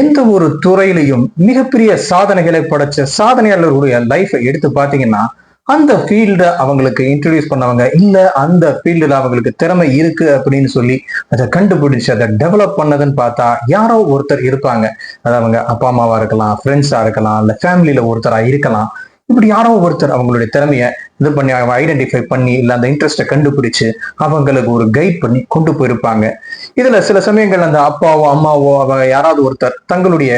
எந்த ஒரு துறையிலையும் மிகப்பெரிய சாதனைகளை படைச்ச சாதனையாளர்களுடைய லைஃபை எடுத்து பார்த்தீங்கன்னா அந்த ஃபீல்ட அவங்களுக்கு இன்ட்ரடியூஸ் பண்ணவங்க இல்லை அந்த ஃபீல்டில் அவங்களுக்கு திறமை இருக்கு அப்படின்னு சொல்லி அதை கண்டுபிடிச்சு அதை டெவலப் பண்ணதுன்னு பார்த்தா யாரோ ஒருத்தர் இருப்பாங்க. அது அவங்க அப்பா அம்மாவா இருக்கலாம் ஃப்ரெண்ட்ஸா இருக்கலாம் இல்லை ஃபேமிலியில ஒருத்தரா இருக்கலாம். இப்படி யாரோ ஒருத்தர் அவங்களுடைய திறமைய இது பண்ணி ஐடென்டிஃபை பண்ணி இல்லை அந்த இன்ட்ரெஸ்ட்டை கண்டுபிடிச்சு அவங்களுக்கு ஒரு கைட் பண்ணி கொண்டு போயிருப்பாங்க. இதுல சில சமயங்கள் அந்த அப்பாவோ அம்மாவோ அவ யாராவது ஒருத்தர் தங்களுடைய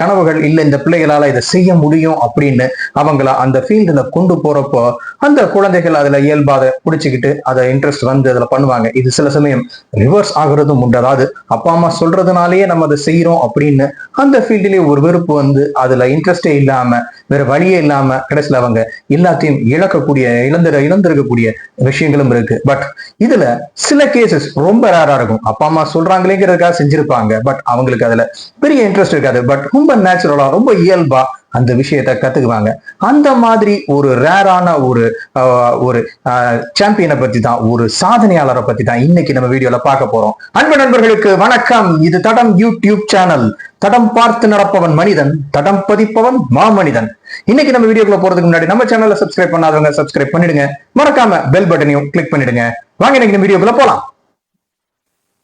கனவுகள் இல்லை இந்த பிள்ளைகளால் இதை செய்ய முடியும் அப்படின்னு அவங்கள அந்த ஃபீல்டில் கொண்டு போகிறப்போ அந்த குழந்தைகள் அதில் இயல்பாக பிடிச்சிக்கிட்டு அதை இன்ட்ரெஸ்ட் வந்து அதில் பண்ணுவாங்க. இது சில சமயம் ரிவர்ஸ் ஆகுறதும் உண்டு. அதாவது அப்பா அம்மா சொல்றதுனாலயே நம்ம அதை செய்கிறோம் அப்படின்னு அந்த ஃபீல்டிலே ஒரு வெறுப்பு வந்து அதில் இன்ட்ரெஸ்டே இல்லாமல் வேற வழியே இல்லாமல் கடைசியில் அவங்க எல்லாத்தையும் இழக்கக்கூடிய இழந்திர இழந்திருக்கக்கூடிய விஷயங்களும் இருக்கு. பட் இதுல சில கேசஸ் ரொம்ப ரேரா இருக்கும். அப்பா அம்மா சொல்றாங்களேங்கிறதுக்காக செஞ்சிருப்பாங்க. பட் அவங்களுக்கு அதுல பெரிய இன்ட்ரெஸ்ட் இருக்காது. பட் ரொம்ப நேச்சுரலா ரொம்ப இயல்பா அந்த விஷயத்த கத்துக்குவாங்க. அந்த மாதிரி ஒரு ரேரான ஒரு ஒரு சாம்பியனை பத்தி தான் ஒரு சாதனையாளரை பத்தி தான் இன்னைக்கு நம்ம வீடியோல பார்க்க போறோம். அன்பு நண்பர்களுக்கு வணக்கம். இது தடம் யூடியூப் சேனல் தடம் பார்த்து நடப்பவன் மனிதன் தடம் பதிப்பவன் மாமனிதன். இன்னைக்கு நம்ம வீடியோக்குள்ள போறதுக்கு முன்னாடி நம்ம சேனலை சப்ஸ்கிரைப் பண்ணாதவங்க சப்ஸ்கிரைப் பண்ணிடுங்க. மறக்காம பெல் பட்டனையும் கிளிக் பண்ணிடுங்க. வாங்க இன்னைக்கு இந்த வீடியோக்குள்ள போலாம்.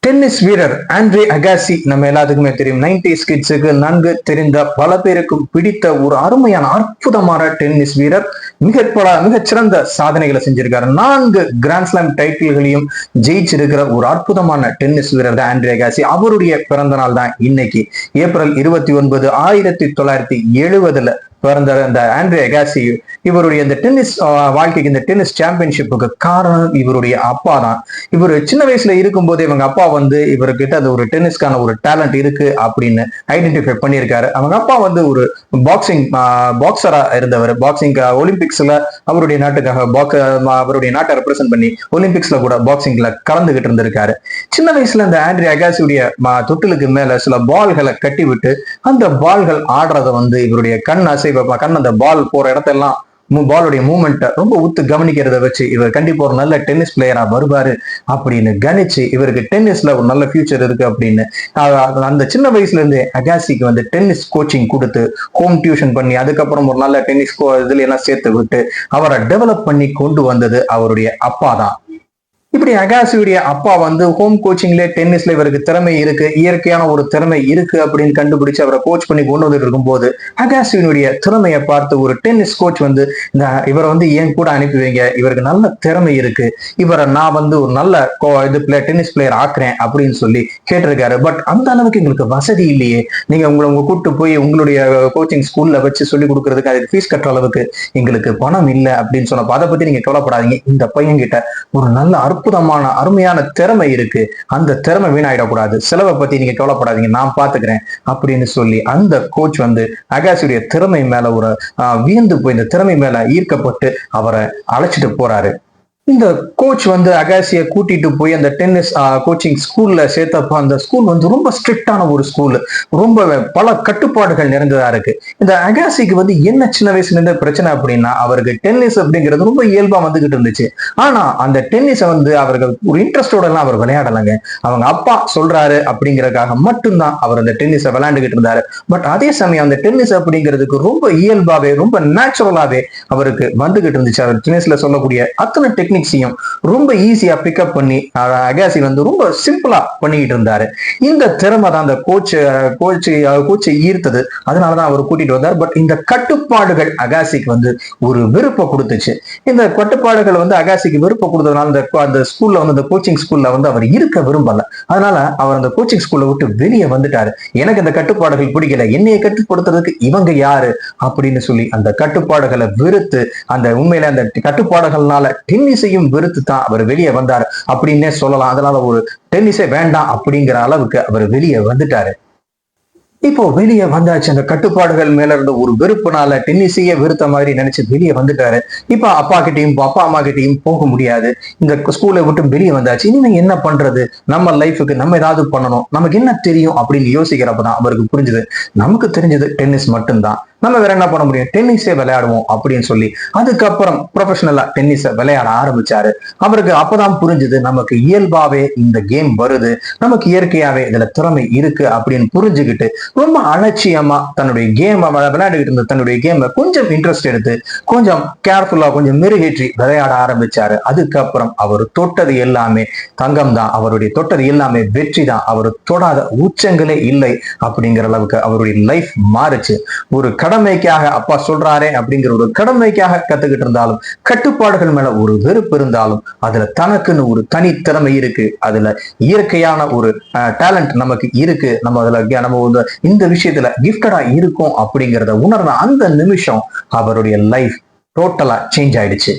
டென்னிஸ் வீரர் ஆண்ட்ரே அகாசி நம்ம எல்லாத்துக்குமே தெரியும். நைன்டி கிட்ஸுக்கு நன்கு தெரிந்த பல பேருக்கும் பிடித்த ஒரு அருமையான அற்புதமான டென்னிஸ் வீரர் மிக பல மிகச்சிறந்த சாதனைகளை செஞ்சிருக்காரு. நான்கு கிராண்ட்ஸ்லாம் டைட்டில்களையும் ஜெயிச்சிருக்கிற ஒரு அற்புதமான டென்னிஸ் வீரர் தான் ஆண்ட்ரே அகாசி. அவருடைய பிறந்த நாள் தான் இன்னைக்கு ஏப்ரல் இருபத்தி ஒன்பது ஆயிரத்தி தொள்ளாயிரத்தி எழுபதுல பிறந்த அந்த ஆண்ட்ரே அகாசி இவருடைய இந்த டென்னிஸ் வாழ்க்கைக்கு இந்த டென்னிஸ் சாம்பியன்ஷிப்புக்கு காரணம் இவருடைய அப்பா தான். இவர் சின்ன வயசுல இருக்கும்போது இவங்க அப்பா வந்து இவர்கிட்ட அது ஒரு டென்னிஸ்க்கான ஒரு டேலண்ட் இருக்கு அப்படின்னு ஐடென்டிஃபை பண்ணியிருக்காரு. அவங்க அப்பா வந்து ஒரு பாக்ஸிங் பாக்ஸரா இருந்தவர். பாக்ஸிங் ஒலிம்பிக்ஸ்ல அவருடைய நாட்டுக்காக பாக்ஸ் அவருடைய நாட்டை ரெப்ரசென்ட் பண்ணி ஒலிம்பிக்ஸ்ல கூட பாக்ஸிங்ல கலந்துகிட்டு இருந்திருக்காரு. சின்ன வயசுல அந்த ஆண்ட்ரி அகாசியுடைய தொட்டிலுக்கு மேல சில பால்களை கட்டி விட்டு அந்த பால்கள் ஆடுறத வந்து இவருடைய கண் அசை அசைவ கண் அந்த பால் போற இடத்தெல்லாம் பாலுடைய மூமெண்ட்டை ரொம்ப உத்து கவனிக்கிறத வச்சு இவர் கண்டிப்பா ஒரு நல்ல டென்னிஸ் பிளேயரா வருவாரு அப்படின்னு கணிச்சு இவருக்கு டென்னிஸ்ல ஒரு நல்ல ஃபியூச்சர் இருக்கு அப்படின்னு. அந்த சின்ன வயசுல இருந்து அகாசிக்கு வந்து டென்னிஸ் கோச்சிங் கொடுத்து ஹோம் டியூஷன் பண்ணி அதுக்கப்புறம் ஒரு நல்ல டென்னிஸ் இதுல எல்லாம் சேர்த்து விட்டு அவரை டெவலப் பண்ணி கொண்டு வந்தது அவருடைய அப்பா தான். இப்படி அகாசியுடைய அப்பா வந்து ஹோம் கோச்சிங்ல டென்னிஸ்ல இவருக்கு திறமை இருக்கு இயற்கையான ஒரு திறமை இருக்கு அப்படின்னு கண்டுபிடிச்சு அவரை கோச் பண்ணி கொண்டு வந்துட்டு இருக்கும்போது அகாசியினுடைய திறமையை பார்த்து ஒரு டென்னிஸ் கோச் வந்து இந்த இவரை வந்து ஏன் கூட அனுப்பி வைங்க? இவருக்கு நல்ல திறமை இருக்கு. இவரை நான் வந்து ஒரு நல்ல இது பிளே டென்னிஸ் பிளேயர் ஆக்குறேன் அப்படின்னு சொல்லி கேட்டிருக்காரு. பட் அந்த அளவுக்கு எங்களுக்கு வசதி இல்லையே. நீங்க உங்களை உங்க கூட்டு போய் உங்களுடைய கோச்சிங் ஸ்கூல்ல வச்சு சொல்லி கொடுக்கறதுக்கு அதுக்கு ஃபீஸ் கட்டுற அளவுக்கு எங்களுக்கு பணம் இல்லை அப்படின்னு சொன்னப்ப அதை பத்தி நீங்க கவலைப்படாதீங்க. இந்த பையன் கிட்ட ஒரு நல்ல அற்புதமான அருமையான திறமை இருக்கு. அந்த திறமை வீணாயிடக்கூடாது. செலவை பத்தி நீங்க கவலைப்படாதீங்க. நான் பாத்துக்கிறேன் அப்படின்னு சொல்லி அந்த கோச் வந்து அகாசியுடைய திறமை மேல ஒரு ஆஹ், வியந்து போய் இந்த திறமை மேல ஈர்க்கப்பட்டு அவரை அழைச்சிட்டு போறாரு. இந்த கோச் வந்து அகாசியை கூட்டிட்டு போய் அந்த டென்னிஸ் கோச்சிங் ஸ்கூல்ல சேர்த்தப்ப அந்த ஸ்கூல் வந்து ரொம்ப ஸ்ட்ரிக்டான ஒரு ஸ்கூல் ரொம்ப பல கட்டுப்பாடுகள் நிறைந்ததா இருக்கு. இந்த அகாசிக்கு வந்து என்ன சின்ன வயசுல இருந்த பிரச்சனை அப்படின்னா அவருக்கு டென்னிஸ் அப்படிங்கிறது ரொம்ப இயல்பா வந்துகிட்டு இருந்துச்சு. ஆனா அந்த டென்னிஸை வந்து அவர்கள் ஒரு இன்ட்ரெஸ்டோட எல்லாம் அவர் விளையாடலைங்க. அவங்க அப்பா சொல்றாரு அப்படிங்கறதுக்காக மட்டும்தான் அவர் அந்த டென்னிஸை விளையாண்டுகிட்டு இருந்தாரு. பட் அதே சமயம் அந்த டென்னிஸ் அப்படிங்கிறதுக்கு ரொம்ப இயல்பாவே ரொம்ப நேச்சுரலாவே அவருக்கு வந்துகிட்டு இருந்துச்சு. அவர் டென்னிஸ்ல சொல்லக்கூடிய அத்தனை டெக்னிக் டெக்னிக்ஸையும் ரொம்ப ஈஸியாக பிக்கப் பண்ணி அகாசி வந்து ரொம்ப சிம்பிளாக பண்ணிக்கிட்டு இருந்தாரு. இந்த திறமை தான் அந்த கோச் கோச்சு கோச்சை ஈர்த்தது. அதனால தான் அவர் கூட்டிட்டு வந்தார். பட் இந்த கட்டுப்பாடுகள் அகாசிக்கு வந்து ஒரு விருப்பம் கொடுத்துச்சு. இந்த கட்டுப்பாடுகள் வந்து அகாசிக்கு விருப்பம் கொடுத்ததுனால அந்த அந்த ஸ்கூல்ல வந்து அந்த கோச்சிங் ஸ்கூல்ல வந்து அவர் இருக்க விரும்பல. அதனால அவர் அந்த கோச்சிங் ஸ்கூல்ல விட்டு வெளியே வந்துட்டாரு. எனக்கு இந்த கட்டுப்பாடுகள் பிடிக்கல. என்னைய கட்டுப்படுத்துறதுக்கு இவங்க யாரு? அப்படின்னு சொல்லி அந்த கட்டுப்பாடுகளை வெறுத்து அந்த உண்மையில அந்த கட்டுப்பாடுகள்னால டென்னிஸ் டென்னிஸையும் வெறுத்து தான் அவர் வெளியே வந்தார் அப்படின்னே சொல்லலாம். அதனால ஒரு டென்னிஸே வேண்டாம் அப்படிங்கிற அளவுக்கு அவர் வெளியே வந்துட்டாரு. இப்போ வெளியே வந்தாச்சு. அந்த கட்டுப்பாடுகள் மேல இருந்த ஒரு வெறுப்புனால டென்னிஸையே வெறுத்த மாதிரி நினைச்சு வெளியே வந்துட்டாரு. இப்ப அப்பா கிட்டயும் அப்பா அம்மா கிட்டயும் போக முடியாது. இந்த ஸ்கூலை விட்டு வெளியே வந்தாச்சு. இனிமே என்ன பண்றது? நம்ம லைஃபுக்கு நம்ம ஏதாவது பண்ணணும். நமக்கு என்ன தெரியும் அப்படின்னு யோசிக்கிறப்பதான் அவருக்கு புரிஞ்சது. நமக்கு தெரிஞ்சது டென்னிஸ் மட்டும்தான். நம்ம வேற என்ன பண்ண முடியும்? டென்னிஸே விளையாடுவோம் அப்படின்னு சொல்லி அதுக்கப்புறம் ப்ரொஃபஷனலா டென்னிஸை விளையாட ஆரம்பிச்சாரு. அவருக்கு அப்பதான் புரிஞ்சுது நமக்கு இயல்பாவே இந்த கேம் வருது நமக்கு இயற்கையாவே இதுல திறமை இருக்கு அப்படின்னு புரிஞ்சுக்கிட்டு ரொம்ப அலட்சியமா தன்னுடைய கேம் விளையாடிக்கிட்டு இருந்த தன்னுடைய கேமை கொஞ்சம் இன்ட்ரெஸ்ட் எடுத்து கொஞ்சம் கேர்ஃபுல்லா கொஞ்சம் மெருகேற்றி விளையாட ஆரம்பிச்சாரு. அதுக்கப்புறம் அவர் தொட்டது எல்லாமே தங்கம் தான் அவருடைய தொட்டது எல்லாமே வெற்றி தான் அவர் தொடாத உச்சங்களே இல்லை அப்படிங்கிற அளவுக்கு அவருடைய லைஃப் மாறுச்சு. ஒரு கடமைக்காக அப்பா சொல்றாரே அப்படிங்கிற ஒரு கடமைக்காக கத்துக்கிட்டு இருந்தாலும் கட்டுப்பாடுகள் மேல ஒரு வெறுப்பு இருந்தாலும் அதுல தனக்குன்னு ஒரு தனி திறமை இருக்கு. அதுல இயற்கையான ஒரு டேலண்ட் நமக்கு இருக்கு. நம்ம அதுல நம்ம வந்து இந்த விஷயத்துல கிஃப்டடா இருக்கும் அப்படிங்கிறத உணர்ந்த அந்த நிமிஷம் அவருடைய லைஃப் டோட்டலா சேஞ்ச் ஆயிடுச்சு.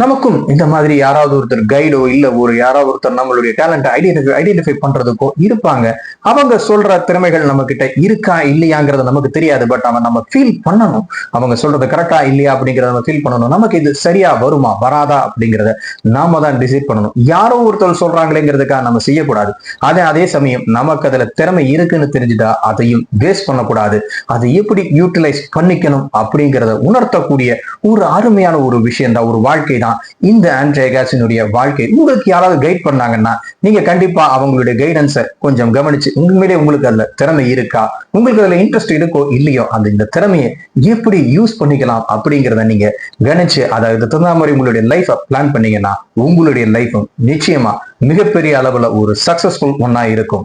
நமக்கும் இந்த மாதிரி யாராவது ஒருத்தர் கைடோ இல்ல ஒரு யாராவது ஒருத்தர் நம்மளுடைய டேலண்ட் ஐடென்டிஃபை ஐடென்டிஃபை பண்றதுக்கோ இருப்பாங்க. அவங்க சொல்ற திறமைகள் நம்ம கிட்ட இருக்கா இல்லையாங்கிறத நமக்கு தெரியாது. பட் அவன் நம்ம ஃபீல் பண்ணணும். அவங்க சொல்றது கரெக்டா இல்லையா அப்படிங்கறத நம்ம ஃபீல் பண்ணணும். நமக்கு இது சரியா வருமா வராதா அப்படிங்கிறத நாம தான் டிசைட் பண்ணணும். யாரோ ஒருத்தர் சொல்றாங்களேங்கிறதுக்காக நம்ம செய்யக்கூடாது. அதே அதே சமயம் நமக்கு அதுல திறமை இருக்குன்னு தெரிஞ்சுட்டா அதையும் வேஸ்ட் பண்ணக்கூடாது. அதை எப்படி யூட்டிலைஸ் பண்ணிக்கணும் அப்படிங்கிறத உணர்த்தக்கூடிய ஒரு அருமையான ஒரு விஷயம் தான் ஒரு வாழ்க்கை அப்படின்னா இந்த ஆண்ட்ரேகாசினுடைய வாழ்க்கை உங்களுக்கு யாராவது கைட் பண்ணாங்கன்னா நீங்க கண்டிப்பா அவங்களுடைய கைடன்ஸை கொஞ்சம் கவனிச்சு உண்மையிலே உங்களுக்கு அதுல திறமை இருக்கா? உங்களுக்கு அதுல இன்ட்ரெஸ்ட் இருக்கோ இல்லையோ அந்த இந்த திறமையை எப்படி யூஸ் பண்ணிக்கலாம் அப்படிங்கிறத நீங்க கணிச்சு அதை தகுந்த மாதிரி உங்களுடைய லைஃபை பிளான் பண்ணீங்கன்னா உங்களுடைய லைஃபும் நிச்சயமா மிகப்பெரிய அளவுல ஒரு சக்சஸ்ஃபுல் ஒன்னா இருக்கும்.